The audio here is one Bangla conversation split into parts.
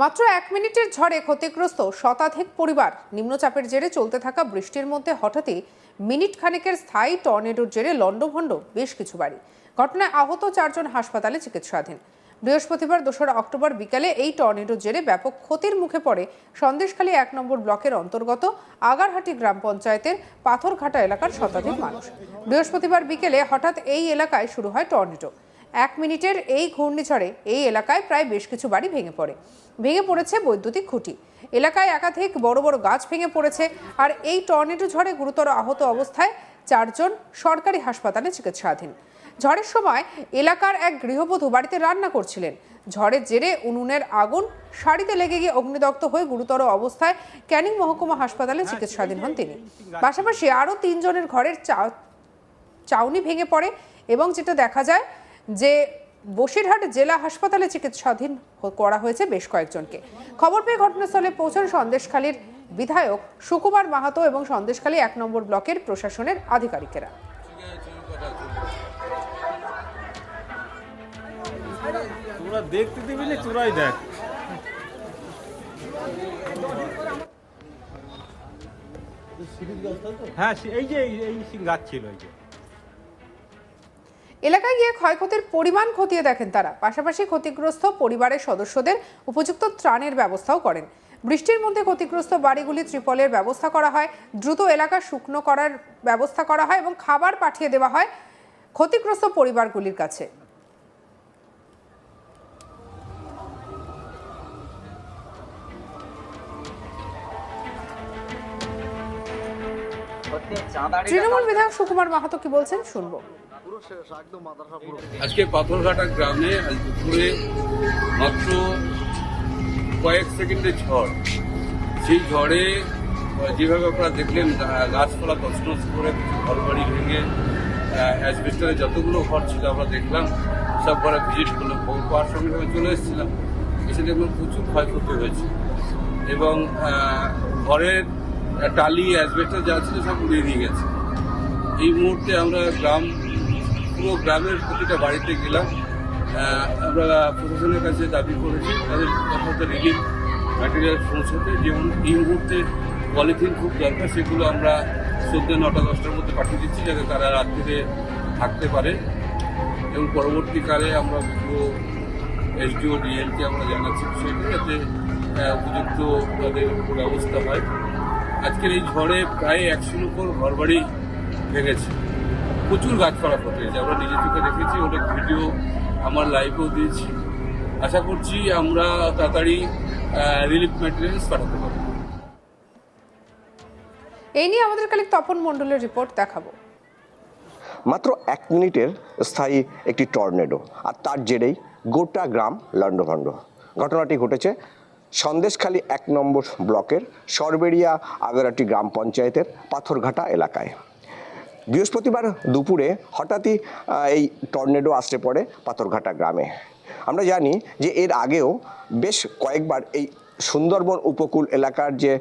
মাত্র এক মিনিটের ঝড়ে ক্ষতিগ্রস্ত শতাধিক পরিবার নিম্নচাপের জেরে চলতে থাকা বৃষ্টির মধ্যে হঠাৎই মিনিট খানেকের স্থায়ী টর্নেডোর জেরে লণ্ডভণ্ড বেশ কিছু বাড়ি। ঘটনায় আহত চারজন হাসপাতালে চিকিৎসাধীন। বৃহস্পতিবার দোসরা অক্টোবর বিকালে এই টর্নেডোর জেরে ব্যাপক ক্ষতির মুখে পড়ে সন্দেশখালী এক নম্বর ব্লকের অন্তর্গত আগারহাটি গ্রাম পঞ্চায়েতের পাথরঘাটা এলাকার শতাধিক মানুষ। বৃহস্পতিবার বিকেলে হঠাৎ এই এলাকায় শুরু হয় টর্নেডো। এক মিনিটের এই ঘূর্ণিঝড়ে এই এলাকায় প্রায় বেশ কিছু বাড়ি ভেঙে পড়ে। ভেঙে পড়েছে বৈদ্যুতিক খুঁটি। এলাকায় একাধিক বড় বড় গাছ ভেঙে পড়েছে আর এই টর্নেডো ঝড়ে গুরুতর আহত অবস্থায় চারজন সরকারি হাসপাতালে চিকিৎসাধীন। ঝড়ের সময় এলাকার এক গৃহবধূ বাড়িতে রান্না করছিলেন। ঝড়ের জেরে উনুনের আগুন শাড়িতে লেগে গিয়ে অগ্নিদগ্ধ হয়ে গুরুতর অবস্থায় ক্যানিং মহকুমা হাসপাতালে চিকিৎসাধীন হন তিনি। পাশাপাশি আরও তিনজনের ঘরের চাউনি ভেঙে পড়ে এবং যেটা দেখা যায় যে বসিরহাট জেলা হাসপাতালে চিকিৎসাধীন করা হয়েছে বেশ কয়েকজনকে। খবর পেয়ে ঘটনাস্থলে পৌঁছান সন্দেশখালীর বিধায়ক সুকুমার মাহাতো এবং সন্দেশখালী এক নম্বর ব্লকের প্রশাসনের আধিকারিকেরা। হ্যাঁ এই যে, এই গাছ ছিল, এই যে। এলাকায় গিয়ে ক্ষয়ক্ষতির পরিমাণ খতিয়ে দেখেন তারা। পাশাপাশি ক্ষতিগ্রস্ত পরিবারের সদস্যদের উপযুক্ত ত্রাণের ব্যবস্থাও করেন। বৃষ্টির মধ্যে ক্ষতিগ্রস্ত বাড়িগুলি ত্রিপলের ব্যবস্থা করা হয় দ্রুত এলাকা শুকনো করার ব্যবস্থা করা হয় এবং খাবার পাঠিয়ে দেওয়া হয় ক্ষতিগ্রস্ত পরিবারগুলির কাছে। তৃণমূল বিধায়ক সুকুমার মাহাতো কি বলছেন শুনব। আজকে পাথরঘাটা গ্রামে আজ দুপুরে মাত্র কয়েক সেকেন্ডের ঝড়। সেই ঝড়ে যেভাবে আপনারা দেখলেন গাছপালা তছনছ করে ঘর বাড়ি ভেঙে অ্যাসবেস্টারে যতগুলো ঘর ছিল আমরা দেখলাম, সব ঘরে ভিজিট করলাম। পাওয়ার সঙ্গে সঙ্গে চলে এসেছিলাম। এসে দেখলাম প্রচুর ক্ষয়ক্ষতি হয়েছে। এবং ঘরের টালি অ্যাসবেস্টার যা ছিল সব উড়িয়ে নিয়ে গেছে। এই মুহূর্তে আমরা গ্রাম পুরো গ্রামের প্রতিটা বাড়িতে গেলাম। আমরা প্রশাসনের কাছে দাবি করেছি, তাদের যথাযথ রিলিফ ম্যাটেরিয়াল পৌঁছাতে। যেমন এই মুহূর্তে পলিথিন খুব দরকার, সেগুলো আমরা সন্ধ্যে নটা, দশটার মধ্যে পাঠিয়ে দিচ্ছি যাতে তারা রাত্রিতে থাকতে পারে। এবং পরবর্তীকালে আমরা পুরো এসডিও, ডিএলকে আমরা জানাচ্ছি বিষয়টি যাতে উপযুক্ত তাদের ব্যবস্থা হয়। আজকের এই ঝড়ে প্রায় একশোর উপর ঘরবাড়ি ভেঙেছে। প্রচুর গাছপালা ফটেছে। আমরা নিজে চোখে দেখেছি অনেক ভিডিও আমার লাইভেও দিয়েছি। আশা করছি আমরা তাড়াতাড়ি রিলিফ ম্যাটেরিয়ালস পাঠাতে পারব। এই নিয়ে আমাদের কালিক তপন মণ্ডলের রিপোর্ট দেখাবো। মাত্র এক মিনিটের স্থায়ী একটি টর্নেডো আর তার জেরেই গোটা গ্রাম লণ্ডভণ্ড। ঘটনাটি ঘটেছে সন্দেশখালী এক নম্বর ব্লকের সরবেরিয়া আগারাটি গ্রাম পঞ্চায়েতের পাথরঘাটা এলাকায়। বৃহস্পতিবার দুপুরে হঠাৎই এই টর্নেডো আসতে পড়ে পাথরঘাটা গ্রামে। আমরা জানি যে এর আগেও বেশ কয়েকবার এই সুন্দরবন উপকূল এলাকার যে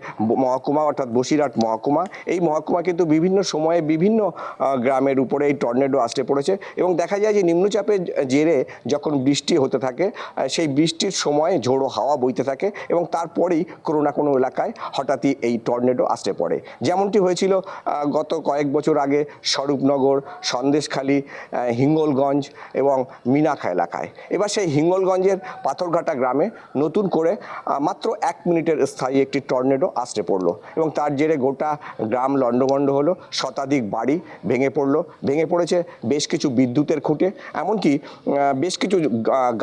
মহকুমা, অর্থাৎ বসিরহাট মহকুমা, এই মহকুমা কিন্তু বিভিন্ন সময়ে বিভিন্ন গ্রামের উপরে এই টর্নেডো আসতে পড়েছে এবং দেখা যায় যে নিম্নচাপের জেরে যখন বৃষ্টি হতে থাকে সেই বৃষ্টির সময় ঝোড়ো হাওয়া বইতে থাকে এবং তারপরেই কোনো না কোনো এলাকায় হঠাৎই এই টর্নেডো আসতে পড়ে। যেমনটি হয়েছিল গত কয়েক বছর আগে স্বরূপনগর, সন্দেশখালী হিঙ্গলগঞ্জ এবং মিনাখা এলাকায়। এবার সেই হিঙ্গলগঞ্জের পাথরঘাটা গ্রামে নতুন করে মাত্র এক মিনিটের স্থায়ী একটি টর্নেডো আসতে পড়ল এবং তার জেরে গোটা গ্রাম লণ্ডভণ্ড হলো, শতাধিক বাড়ি ভেঙে পড়ল। ভেঙে পড়েছে বেশ কিছু বিদ্যুতের খুঁটে, এমনকি বেশ কিছু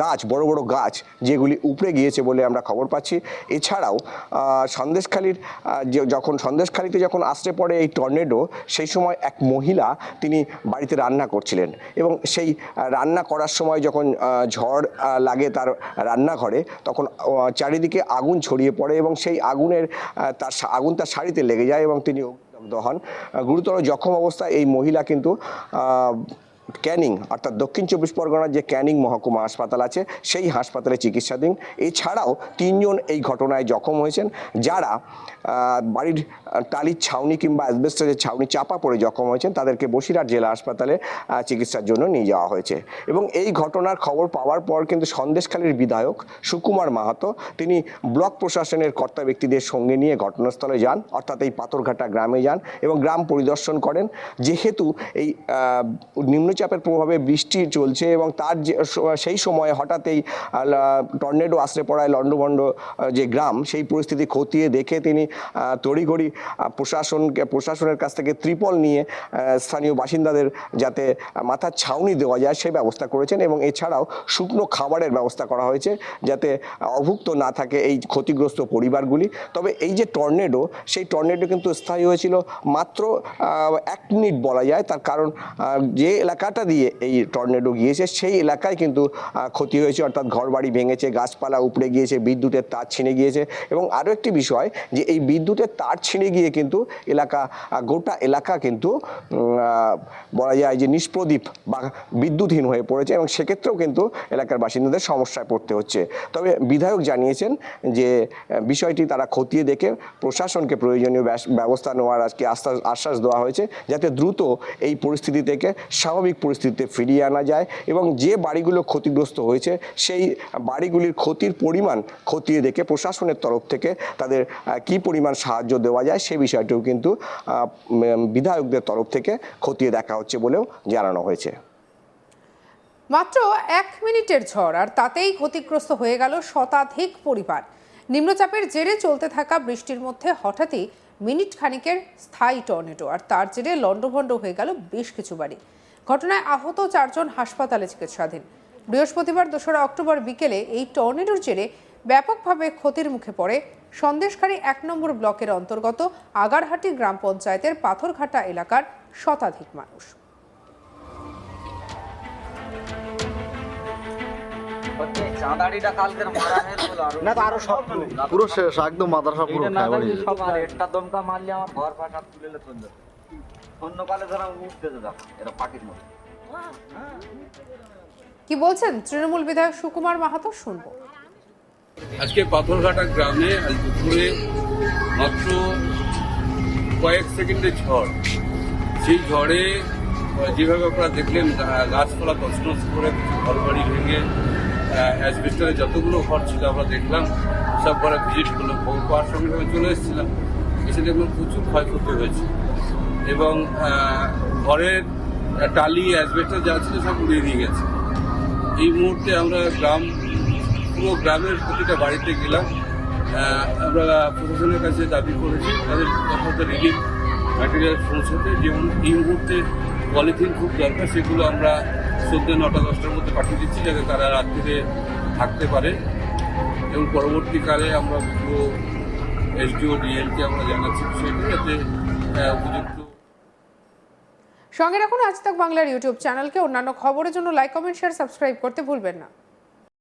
গাছ, বড় বড় গাছ, যেগুলি উপড়ে গিয়েছে বলে আমরা খবর পাচ্ছি। এছাড়াও সন্দেশখালীর যখন সন্দেশখালীতে যখন আসতে পড়ে এই টর্নেডো, সেই সময় এক মহিলা তিনি বাড়িতে রান্না করছিলেন এবং সেই রান্না করার সময় যখন ঝড় লাগে তার রান্নাঘরে, তখন চারিদিকে আগুন ছড়িয়ে পড়ে এবং সেই আগুনের তার আগুন তার শাড়িতে লেগে যায় এবং তিনি অগ্নিদগ্ধ হন। গুরুতর জখম অবস্থায় এই মহিলা কিন্তু ক্যানিং অর্থাৎ দক্ষিণ চব্বিশ পরগনার যে ক্যানিং মহকুমা হাসপাতাল আছে, সেই হাসপাতালে চিকিৎসাধীন। এছাড়াও তিনজন এই ঘটনায় জখম হয়েছেন, যারা বাড়ির টালির ছাউনি কিংবা অ্যাসবেস্টারের ছাউনি চাপা পড়ে জখম হয়েছেন, তাদেরকে বসিরহাট জেলা হাসপাতালে চিকিৎসার জন্য নিয়ে যাওয়া হয়েছে। এবং এই ঘটনার খবর পাওয়ার পর কিন্তু সন্দেশখালীর বিধায়ক সুকুমার মাহাতো, তিনি ব্লক প্রশাসনের কর্তা ব্যক্তিদের সঙ্গে নিয়ে ঘটনাস্থলে যান, অর্থাৎ এই পাথরঘাটা গ্রামে যান এবং গ্রাম পরিদর্শন করেন। যেহেতু এই নিম্নচাপের প্রভাবে বৃষ্টি চলছে এবং তার যে, সেই সময়ে হঠাৎ এই টর্নেডো আশ্রে পড়ায় লন্ডভন্ড যে গ্রাম, সেই পরিস্থিতি খতিয়ে দেখে তিনি তড়িঘড়ি প্রশাসনকে, প্রশাসনের কাছ থেকে ত্রিপল নিয়ে স্থানীয় বাসিন্দাদের যাতে মাথার ছাউনি দেওয়া যায় সেই ব্যবস্থা করেছেন এবং এছাড়াও শুকনো খাবারের ব্যবস্থা করা হয়েছে যাতে অভুক্ত না থাকে এই ক্ষতিগ্রস্ত পরিবারগুলি। তবে এই যে টর্নেডো, সেই টর্নেডো কিন্তু স্থায়ী হয়েছিল মাত্র এক মিনিট বলা যায়। তার কারণ যে এলাকাটা দিয়ে এই টর্নেডো গিয়েছে, সেই এলাকায় কিন্তু ক্ষতি হয়েছে। অর্থাৎ ঘরবাড়ি ভেঙেছে, গাছপালা উপড়ে গিয়েছে, বিদ্যুতের তার ছিঁড়ে গিয়েছে। এবং আরও একটি বিষয় যে এই বিদ্যুতের তার ছিঁড়ে গিয়ে কিন্তু এলাকা, গোটা এলাকা কিন্তু বলা যায় যে নিষ্প্রদীপ বা বিদ্যুৎহীন হয়ে পড়েছে এবং সেক্ষেত্রেও কিন্তু এলাকার বাসিন্দাদের সমস্যায় পড়তে হচ্ছে। তবে বিধায়ক জানিয়েছেন যে, বিষয়টি তারা খতিয়ে দেখে প্রশাসনকে প্রয়োজনীয় ব্যবস্থা নেওয়ার আজকে আশ্বাস আশ্বাস দেওয়া হয়েছে যাতে দ্রুত এই পরিস্থিতি থেকে স্বাভাবিক পরিস্থিতিতে ফিরিয়ে আনা যায় এবং যে বাড়িগুলো ক্ষতিগ্রস্ত হয়েছে সেই বাড়িগুলির ক্ষতির পরিমাণ খতিয়ে দেখে প্রশাসনের তরফ থেকে তাদের কী পরিমাণ সাহায্য দেওয়া যায়, সে বিষয়টিও কিন্তু বিধায়কদের তরফ থেকে খতিয়ে দেখা হচ্ছে বলেও জানানো হয়েছে। মাত্র এক মিনিটের ঝড়, আর তাতেই ক্ষতিগ্রস্ত হয়ে গেল শতাধিক পরিবার। নিম্নচাপের জেরে চলতে থাকা বৃষ্টির মধ্যে হঠাৎই মিনিট খানিকের স্থায়ী টর্নেডো, আর তার জেরে লণ্ডভণ্ড হয়ে গেল বেশ কিছু বাড়ি। ঘটনায় আহত চারজন হাসপাতালে চিকিৎসাধীন। বৃহস্পতিবার দোসরা অক্টোবর বিকেলে এই টর্নেডোর জেরে ব্যাপকভাবে ক্ষতির মুখে পড়ে সন্দেশখালী এক নম্বর ব্লকের অন্তর্গত আগারহাটি গ্রাম পঞ্চায়েতের পাথরঘাটা এলাকার শতাধিক মানুষ। না তো আরও সব পুরো শেষ একদম মাদ্রাসা পুরো একটা দমকা মারলে আমার ঘর ফাটা তুলে চলে কি বলছেন? তৃণমূল বিধায়ক সুকুমার মাহাতো শুনব। আজকে পাথরঘাটা গ্রামে আজ দুপুরে মাত্র কয়েক সেকেন্ডের ঝড়। সেই ঝড়ে যেভাবে আপনারা দেখলেন গাছপালা তছনছ করে ঘর বাড়ি ভেঙে অ্যাসবেস্টারে যতগুলো ঘর ছিল আমরা দেখলাম, সব ঘরে ভিজিট খবর পাওয়ার সঙ্গে সঙ্গে চলে এসেছিলাম। এসে দেখলাম প্রচুর ক্ষয়ক্ষতি হয়েছে এবং ঘরের টালি অ্যাসবেস্টার যা ছিল সব উড়িয়ে দিয়ে গেছে। এই মুহূর্তে আমরা গ্রাম পুরো গ্রামের প্রতিটা বাড়িতে গেলাম। আমরা প্রশাসনের কাছে দাবি করেছি, তাদের যথাযথ রিলিফ ম্যাটেরিয়াল পৌঁছাতে। যেমন এই মুহূর্তে পলিথিন খুব দরকার, সেগুলো আমরা সন্ধ্যে নটা, দশটার মধ্যে পাঠিয়ে দিচ্ছি, যাতে তারা রাত্রিতে থাকতে পারে। এবং পরবর্তীকালে আমরা পুরো এসডিও, ডিএলকে আমরা জানাচ্ছি বিষয়টি, যাতে উপযুক্ত সঙ্গে রাখুন আজ তাক বাংলার ইউটিউব চ্যানেলকে। অন্যান্য খবরের জন্য লাইক কমেন্ট শেয়ার সাবস্ক্রাইব করতে ভুলবেন না।